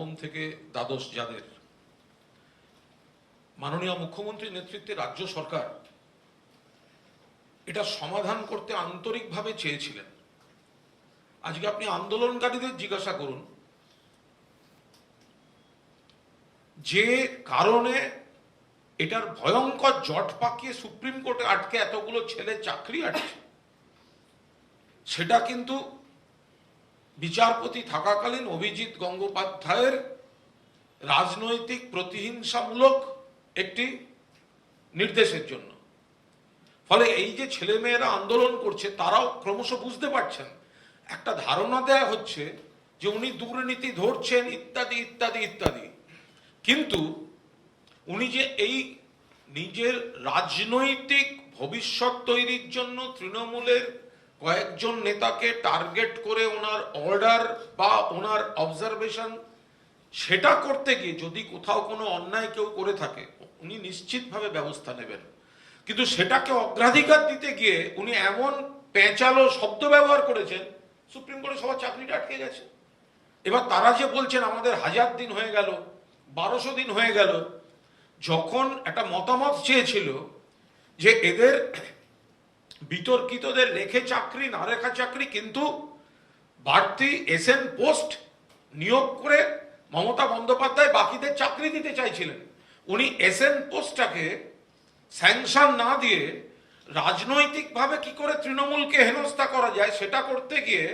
নবম থেকে দ্বাদশ যাদের। মাননীয় মুখ্যমন্ত্রীর নেতৃত্বে রাজ্য সরকার এটা সমাধান করতে আন্তরিকভাবে চেয়েছিলেন। আজকে আপনি আন্দোলনকারীদের জিজ্ঞাসা করুন, যে কারণে এটার ভয়ঙ্কর জট পাকিয়ে সুপ্রিম কোর্টে আটকে এতগুলো ছেলে চাকরি আটছে সেটা কিন্তু বিচারপতি থাকাকালীন অভিজিৎ গঙ্গোপাধ্যায়ের রাজনৈতিক প্রতিহিংসামূলক একটি নির্দেশের জন্য। ফলে এই যে ছেলেমেয়েরা আন্দোলন করছে, তারাও ক্রমশ বুঝতে পারছেন। একটা ধারণা দেয়া হচ্ছে যে উনি দুর্নীতি ধরছেন, ইত্যাদি ইত্যাদি ইত্যাদি। কিন্তু উনি যে এই নিজের রাজনৈতিক ভবিষ্যৎ তৈরির জন্য তৃণমূলের কয়েকজন নেতাকে টার্গেট করে ওনার অর্ডার বা ওনার অবজারভেশন সেটা করতে গিয়ে যদি কোথাও কোনো অন্যায় কেউ করে থাকে, উনি নিশ্চিতভাবে ব্যবস্থা নেবেন। কিন্তু সেটাকে অগ্রাধিকার দিতে গিয়ে উনি এমন পেঁচালো শব্দ ব্যবহার করেছেন, সুপ্রিম কোর্টে সবার চাকরিটা আটকে গেছে। এবার তারা যে বলছেন, আমাদের হাজার দিন হয়ে গেল, বারোশো দিন হয়ে গেল। যখন একটা মতামত চেয়েছিল যে এদের বিতর্কিতদের রেখে চাকরি, না রেখা চাকরি, কিন্তু বাড়তি এসএন পোস্ট নিয়োগ করে মমতা বন্দ্যোপাধ্যায় বাকিদের চাকরি দিতে চাইছিলেন। উনি এসএন পোস্টটাকে স্যাংশন না দিয়ে রাজনৈতিকভাবে কি করে তৃণমূলকে হেনস্থা করা যায় সেটা করতে গিয়ে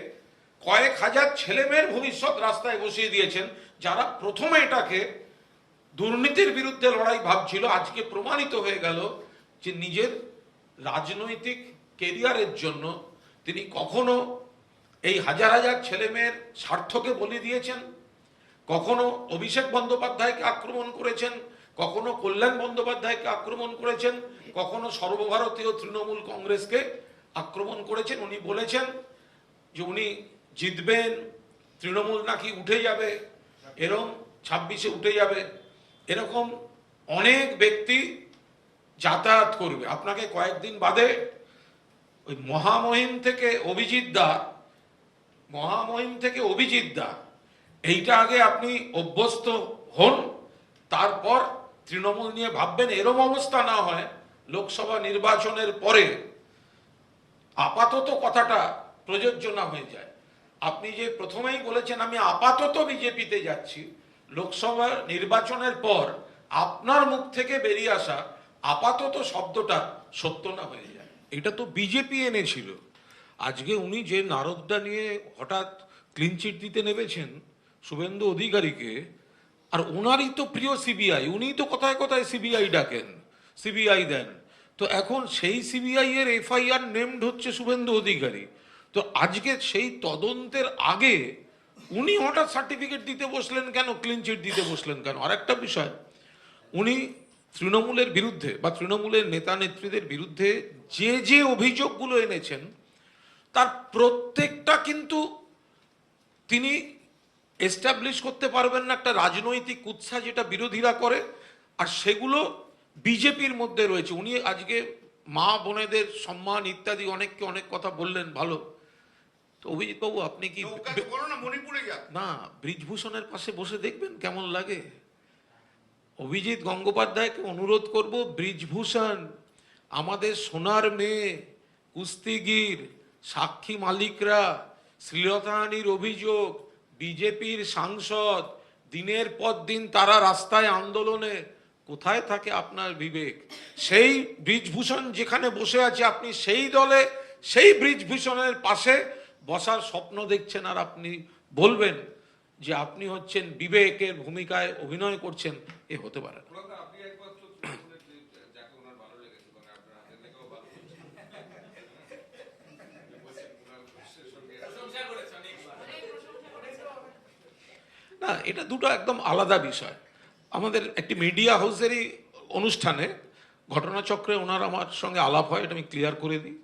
কয়েক হাজার ছেলেমেয়ের ভবিষ্যৎ রাস্তায় বসিয়ে দিয়েছেন, যারা প্রথমে এটাকে দুর্নীতির বিরুদ্ধে লড়াই ভাবছিল, আজকে প্রমাণিত হয়ে গেল যে নিজের রাজনৈতিক কেরিয়ারের জন্য তিনি কখনো এই হাজার হাজার ছেলেমেয়ের স্বার্থকে বলি দিয়েছেন, কখনো অভিষেক বন্দ্যোপাধ্যায়কে আক্রমণ করেছেন, কখনো কল্যাণ বন্দ্যোপাধ্যায়কে আক্রমণ করেছেন, কখনো সর্বভারতীয় তৃণমূল কংগ্রেসকে আক্রমণ করেছেন। উনি বলেছেন যে উনি জিতবেন, তৃণমূল নাকি উঠে যাবে এরকম ছাব্বিশে উঠে যাবে, এরকম অনেক ব্যক্তি যাতায়াত করবে। আপনাকে কয়েকদিন বাদে ওই মহামহিম থেকে অভিজিৎ দা, মহামহিম থেকে অভিজিৎ দা, এইটা আগে আপনি অভ্যস্ত হন, তারপর তৃণমূল নিয়ে ভাববেন এরম অবস্থা না হয়, লোকসভা নির্বাচনের পরে আপাতত কথাটা প্রযোজ্য না হয়ে যায়। আপনি যে প্রথমেই বলেছেন, আমি আপাতত বিজেপিতে যাচ্ছি, লোকসভা নির্বাচনের পর আপনার মুখ থেকে বেরিয়ে আসা আপাতত শব্দটা সত্য না হয়ে যায়। এটা তো বিজেপি এনেছিল। আজকে উনি যে নারদটা নিয়ে হঠাৎ ক্লিনচিট দিতে নেমেছেন, শুভেন্দু অধিকারীকে, আর ওনারই তো প্রিয় সিবিআই উনিই তো কথায় কথায় সিবিআই ডাকেন সিবিআই দেন। তো এখন সেই সিবিআই এর এফআইআর নেমড হচ্ছে শুভেন্দু অধিকারী। তো আজকে সেই তদন্তের আগে উনি হঠাৎ সার্টিফিকেট দিতে বসলেন কেন ক্লিন চিট দিতে বসলেন কেন? আর একটা বিষয়, উনি তৃণমূলের বিরুদ্ধে বা তৃণমূলের নেতা নেত্রীদের বিরুদ্ধে যে যে অভিযোগগুলো এনেছেন তার প্রত্যেকটা কিন্তু তিনি এস্টাবলিশ করতে পারবেন না একটা রাজনৈতিক উৎসাহ যেটা বিরোধীরা করে আর সেগুলো বিজেপির মধ্যে রয়েছে। উনি আজকে মা বোনেদের সম্মান ইত্যাদি অনেককে অনেক কথা বললেন ভালো। তো অভিজিৎ বাবু আপনি কি না ব্রিজভূষণের পাশে বসে দেখবেন কেমন লাগে? অভিজিৎ গঙ্গোপাধ্যায়কে অনুরোধ করব, ব্রিজভূষণ, আমাদের সোনার মেয়ে, কুস্তিগির, সাক্ষী মালিকরা, শ্লীলতাহানির অভিযোগ, বিজেপির সাংসদ, দিনের পর দিন তারা রাস্তায় আন্দোলনে, কোথায় থাকে আপনার বিবেক? সেই ব্রিজভূষণ যেখানে বসে আছে, আপনি সেই দলে, সেই ব্রিজভূষণের পাশে বসার স্বপ্ন দেখছেন আর আপনি বলবেন। যে আপনি হচ্ছেন বিবেকের ভূমিকায় অভিনয় করছেন এ হতে পারে না। মানে না এটা দুটো একদম আলাদা বিষয়। আমাদের একটি মিডিয়া হাউসেরই অনুষ্ঠানে ঘটনাচক্রে ওনার আমার সঙ্গে আলাপ হয় এটা আমি ক্লিয়ার করে দিই।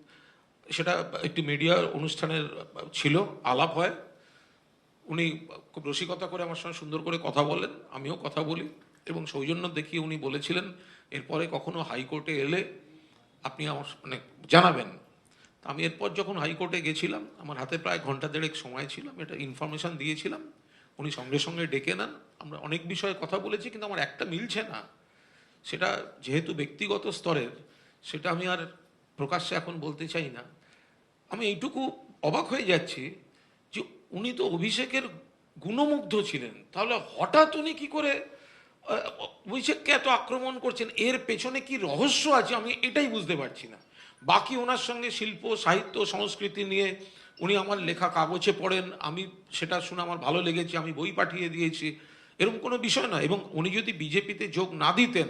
সেটা একটি মিডিয়া অনুষ্ঠানের ছিল আলাপ হয়। উনি খুব রসিকতা করে আমার সঙ্গে সুন্দর করে কথা বলেন, আমিও কথা বলি এবং সৌজন্য দেখিয়ে উনি বলেছিলেন, এরপরে কখনো হাইকোর্টে এলে আপনি আমার মানে জানাবেন। আমি এরপর যখন হাইকোর্টে গেছিলাম, আমার হাতে প্রায় ঘণ্টা দেড়েক সময় ছিল একটা ইনফরমেশন দিয়েছিলাম, উনি সঙ্গে সঙ্গে ডেকে নেন। আমরা অনেক বিষয়ে কথা বলেছি, কিন্তু আমার একটা মিলছে না। সেটা যেহেতু ব্যক্তিগত স্তরের, সেটা আমি আর প্রকাশ্যে এখন বলতে চাই না। আমি এইটুকু অবাক হয়ে যাচ্ছি উনি তো অভিষেকের গুণমুগ্ধ ছিলেন। তাহলে হঠাৎ উনি কি করে অভিষেককে এত আক্রমণ করছেন? এর পেছনে কি রহস্য আছে? আমি এটাই বুঝতে পারছি না। বাকি ওনার সঙ্গে শিল্প, সাহিত্য, সংস্কৃতি নিয়ে উনি আমার লেখা কাগজে পড়েন। আমি সেটা শুনে আমার ভালো লেগেছে, আমি বই পাঠিয়ে দিয়েছি। এরকম কোনো বিষয় না এবং উনি যদি বিজেপিতে যোগ না দিতেন,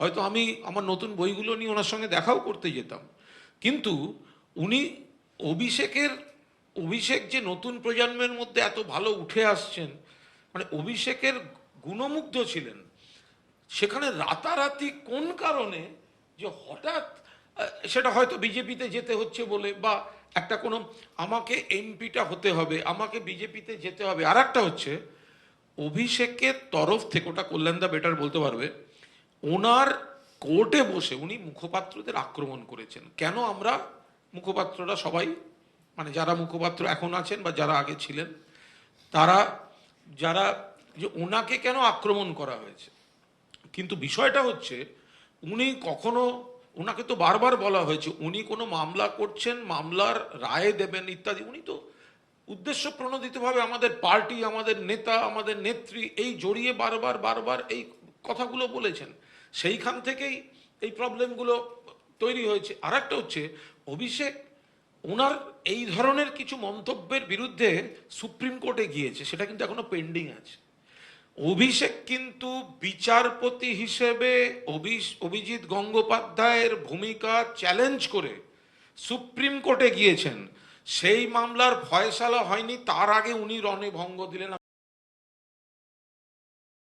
হয়তো আমি আমার নতুন বইগুলো নিয়ে ওনার সঙ্গে দেখাও করতে যেতাম। কিন্তু উনি অভিষেকের অভিষেক যে নতুন প্রজন্মের মধ্যে এত ভালো উঠে আসছেন মানে অভিষেকের গুণমুগ্ধ ছিলেন। সেখানে রাতারাতি কোন কারণে যে হঠাৎ সেটা হয়তো বিজেপিতে যেতে হচ্ছে বলে বা একটা কোনো, আমাকে এমপিটা হতে হবে, আমাকে বিজেপিতে যেতে হবে। আর একটা হচ্ছে, অভিষেকের তরফ থেকে, ওটা কল্যাণদা বেটার বলতে পারবে, ওনার কোর্টে বসে উনি মুখপাত্রদের আক্রমণ করেছেন। কেন আমরা মুখপাত্ররা সবাই মানে যারা মুখপাত্র এখন আছেন বা যারা আগে ছিলেন, তারা, যারা যে ওনাকে কেন আক্রমণ করা হয়েছে? কিন্তু বিষয়টা হচ্ছে, উনি কখনো ওনাকে তো বারবার বলা হয়েছে, উনি কোনো মামলা করছেন, মামলার রায় দেবেন ইত্যাদি, উনি তো উদ্দেশ্য প্রণোদিতভাবে আমাদের পার্টি, আমাদের নেতা, আমাদের নেত্রী, এই জড়িয়ে বারবার বারবার এই কথাগুলো বলেছেন। সেইখান থেকেই এই প্রবলেমগুলো তৈরি হয়েছে। আর একটা হচ্ছে, অভিষেক ওনার এই ধরনের কিছু মন্তব্যের বিরুদ্ধে সুপ্রিম কোর্টে গিয়েছে, সেটা কিন্তু এখনও পেন্ডিং আছে। অভিষেক কিন্তু বিচারপতি হিসেবে অভি- অভিজিৎ গঙ্গোপাধ্যায়ের ভূমিকা চ্যালেঞ্জ করে সুপ্রিম কোর্টে গিয়েছেন। সেই মামলার ফয়সালা হয়নি, তার আগে উনি রণে ভঙ্গ দিলেন।